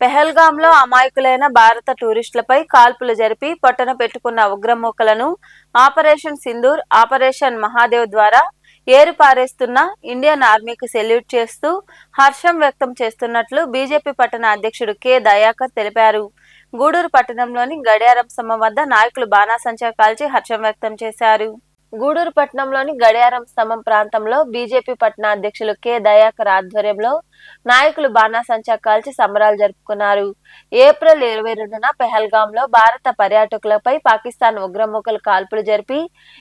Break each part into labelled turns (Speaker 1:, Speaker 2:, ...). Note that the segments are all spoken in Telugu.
Speaker 1: పెహల్గాంలో అమాయకులైన భారత టూరిస్టులపై కాల్పులు జరిపి పొట్టన పెట్టుకున్న ఉగ్రమూకలను ఆపరేషన్ సింధూర్ ఆపరేషన్ మహాదేవ్ ద్వారా ఏరుపారేస్తున్న ఇండియన్ ఆర్మీకి సెల్యూట్ చేస్తూ హర్షం వ్యక్తం చేస్తున్నట్లు బీజేపీ పట్టణ అధ్యక్షుడు కె. దయాకర్ తెలిపారు. గూడూరు పట్టణంలోని గడియారం స్తంభం వద్ద నాయకులు బాణాసంచా కాల్చి హర్షం వ్యక్తం చేశారు. గూడూరు పట్టణంలోని గడియారం స్తంభం ప్రాంతంలో బీజేపీ పట్టణ అధ్యక్షులు కె దయాకర్ ఆధ్వర్యంలో నాయకులు బాణాసంచా కాల్చి సంబరాలు జరుపుకున్నారు. ఏప్రిల్ ఇరవై రెండున పెహల్గాం లో భారత పర్యాటకులపై పాకిస్తాన్ ఉగ్రముఖలు కాల్పులు జరిపి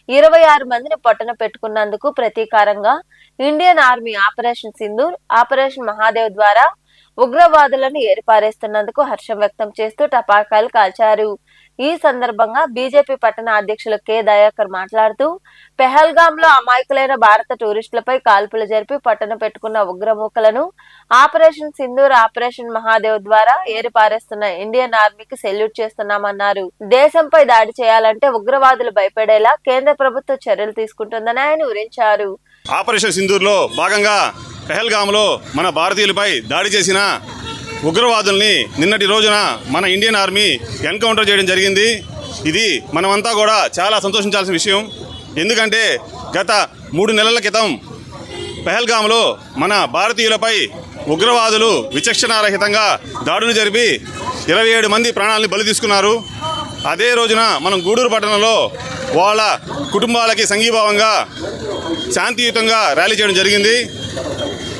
Speaker 1: ఇరవై ఆరు మందిని పొట్టన పెట్టుకున్నందుకు ప్రతీకారంగా Indian army operation Sindoor operation Mahadev ద్వారా ఉగ్రవాదులను ఏరిపారేస్తున్నందుకు హర్షం వ్యక్తం చేస్తూ టపాకాయలు కాల్చారు. ఈ సందర్భంగా బీజేపీ పట్టణ అధ్యక్షులు కె. దయాకర్ మాట్లాడుతూ పెహల్గాం లో అమాయకులైన భారత టూరిస్టులపై కాల్పులు జరిపి పట్టణ పెట్టుకున్న ఉగ్రమూకలను ఆపరేషన్ సింధూర్ ఆపరేషన్ మహాదేవ్ ద్వారా ఏరిపారేస్తున్న ఇండియన్ ఆర్మీకి సెల్యూట్ చేస్తున్నామన్నారు. దేశంపై దాడి చేయాలంటే ఉగ్రవాదులు భయపడేలా కేంద్ర ప్రభుత్వం చర్యలు తీసుకుంటుందని ఆయన వివరించారు.
Speaker 2: ఆపరేషన్ సింధూర్లో భాగంగా పెహల్గామ్లో మన భారతీయులపై దాడి చేసిన ఉగ్రవాదుల్ని నిన్నటి రోజున మన ఇండియన్ ఆర్మీ ఎన్కౌంటర్ చేయడం జరిగింది. ఇది మనమంతా కూడా చాలా సంతోషించాల్సిన విషయం. ఎందుకంటే గత మూడు నెలల క్రితం పెహల్గామ్లో మన భారతీయులపై ఉగ్రవాదులు విచక్షణారహితంగా దాడులు జరిపి ఇరవై ఏడు మంది ప్రాణాలని బలి తీసుకున్నారు. అదే రోజున మనం గూడూరు పట్టణంలో వాళ్ళ కుటుంబాలకి సంఘీభావంగా శాంతియుతంగా ర్యాలీ చేయడం జరిగింది.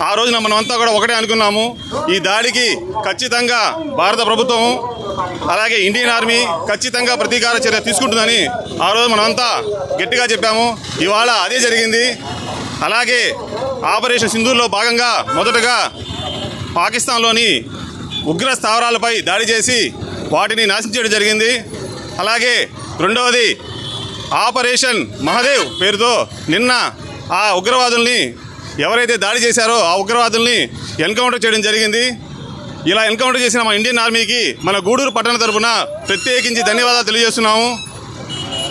Speaker 2: ఆ రోజున మనమంతా కూడా ఒకటే అనుకున్నాము ఈ దాడికి ఖచ్చితంగా భారత ప్రభుత్వం అలాగే ఇండియన్ ఆర్మీ ఖచ్చితంగా ప్రతీకార చర్య తీసుకుంటుందని ఆ రోజు మనమంతా గట్టిగా చెప్పాము. ఇవాళ అదే జరిగింది. అలాగే ఆపరేషన్ సింధూర్లో భాగంగా మొదటగా పాకిస్తాన్లోని ఉగ్ర స్థావరాలపై దాడి చేసి వాటిని నాశనం చేయడం జరిగింది. అలాగే రెండవది ఆపరేషన్ మహదేవ్ పేరుతో నిన్న ఆ ఉగ్రవాదుల్ని ఎవరైతే దాడి చేశారో ఆ ఉగ్రవాదుల్ని ఎన్కౌంటర్ చేయడం జరిగింది. ఇలా ఎన్కౌంటర్ చేసిన మన ఇండియన్ ఆర్మీకి మన గూడూరు పట్టణ తరపున ప్రత్యేకించి ధన్యవాదాలు తెలియజేస్తున్నాము.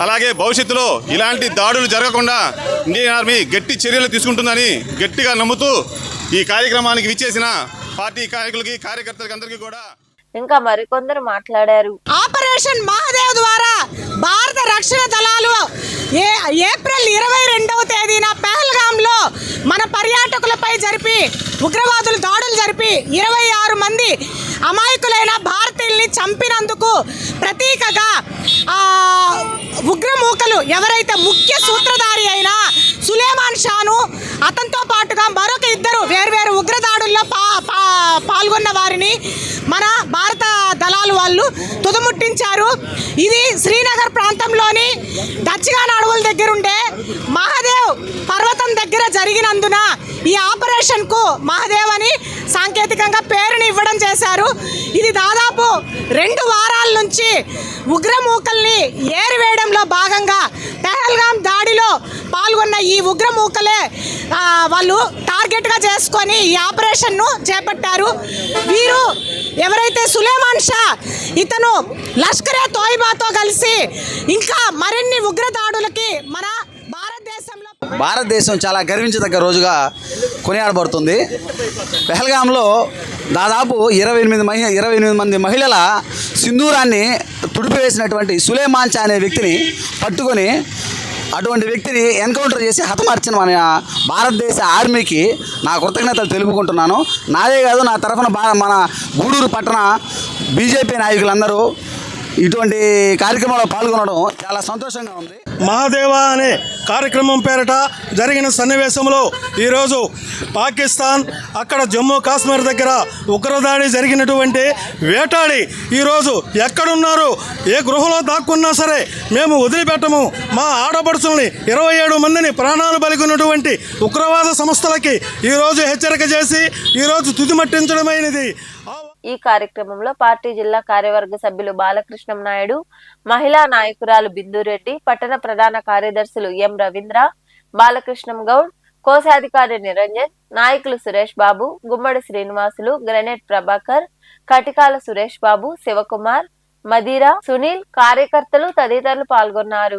Speaker 2: అలాగే భవిష్యత్తులో ఇలాంటి దాడులు జరగకుండా ఇండియన్ ఆర్మీ గట్టి చర్యలు తీసుకుంటుందని గట్టిగా నమ్ముతూ ఈ కార్యక్రమానికి విచ్చేసిన పార్టీ నాయకులకి కార్యకర్తలకి అందరికీ కూడా
Speaker 1: ఇంకా మరికొందరు మాట్లాడారు.
Speaker 3: ఆపరేషన్ మహాదేవ్ ద్వారా భారత రక్షణ దళాలు ఏ ఏప్రిల్ ఇరవై రెండవ తేదీన పహల్గాంలో మన పర్యాటకులపై జరిపి ఉగ్రవాదులు దాడులు జరిపి ఇరవై ఆరు మంది అమాయకులైన భారతీయుల్ని చంపినందుకు ప్రతీకగా ఉగ్రమూకలు ఎవరైతే ముఖ్య సూత్రధారి అయిన సులేమాన్ షాను అతనితో పాటుగా మరొక ఇద్దరు వేర్వేరు ఉగ్రదాడుల్లో పా పా- పాల్గొన్న వారిని మన భారత తుదముట్టించారు. ఇది శ్రీనగర్ ప్రాంతంలోని డచ్గాన్ అడవుల దగ్గరుండే మహాదేవ్ పర్వతం దగ్గర జరిగినందున ఈ ఆపరేషన్కు మహాదేవ్ అని సాంకేతికంగా పేరుని ఇవ్వడం చేశారు. ఇది దాదాపు రెండు వారాల నుంచి ఉగ్రమూకల్ని ఏరివేయడంలో భాగంగా పెహల్గాం దాడిలో పాల్గొన్న ఈ ఉగ్రమూకలే వాళ్ళు టార్గెట్గా చేసుకొని ఈ ఆపరేషన్ను చేపట్టారు. వీరు ఎవరైతే సులేమాన్ షా ఇతను లష్కరే తోయిబాతో కలిసి ఇంకా మరిన్ని ఉగ్రదాడులకి మన భారతదేశంలో
Speaker 4: భారతదేశం చాలా గర్వించదగ్గ రోజుగా కొనియాడబడుతుంది. పెహల్గాంలో దాదాపు ఇరవై ఎనిమిది మహి ఇరవై ఎనిమిది మంది మహిళల సింధూరాన్ని తుడిపివేసినటువంటి సులేమాంచా అనే వ్యక్తిని పట్టుకొని అటువంటి వ్యక్తిని ఎన్కౌంటర్ చేసి హతమార్చిన మన భారతదేశ ఆర్మీకి నా కృతజ్ఞతలు తెలుపుకుంటున్నాను. నాదే కాదు నా తరఫున బా మన గూడూరు పట్టణ బీజేపీ నాయకులందరూ ఇటువంటి కార్యక్రమంలో పాల్గొనడం చాలా సంతోషంగా ఉంది.
Speaker 5: మహాదేవ అనే కార్యక్రమం పేరట జరిగిన సన్నివేశంలో ఈరోజు పాకిస్తాన్ అక్కడ జమ్మూ కాశ్మీర్ దగ్గర ఉగ్రదాడి జరిగినటువంటి వేటాడి ఈరోజు ఎక్కడున్నారు ఏ గృహలో దాక్కున్నా సరే మేము వదిలిపెట్టము. మా ఆడపడుచుల్ని ఇరవై ఏడు మందిని ప్రాణాలు బలిగినటువంటి ఉగ్రవాద సంస్థలకి ఈరోజు హెచ్చరిక చేసి ఈరోజు తుదిమట్టించడమైనది ఆ
Speaker 1: ఈ కార్యక్రమంలో పార్టీ జిల్లా కార్యవర్గ సభ్యులు బాలకృష్ణం నాయుడు మహిళా నాయకురాలు బిందురెడ్డి పట్టణ ప్రధాన కార్యదర్శులు ఎం రవీంద్ర బాలకృష్ణం గౌడ్ కోశాధికారి నిరంజన్ నాయకులు సురేష్ బాబు గుమ్మడి శ్రీనివాసులు గ్రనేట్ ప్రభాకర్ కటికాల సురేష్ బాబు శివకుమార్ మదిరా సునీల్ కార్యకర్తలు తదితరులు పాల్గొన్నారు.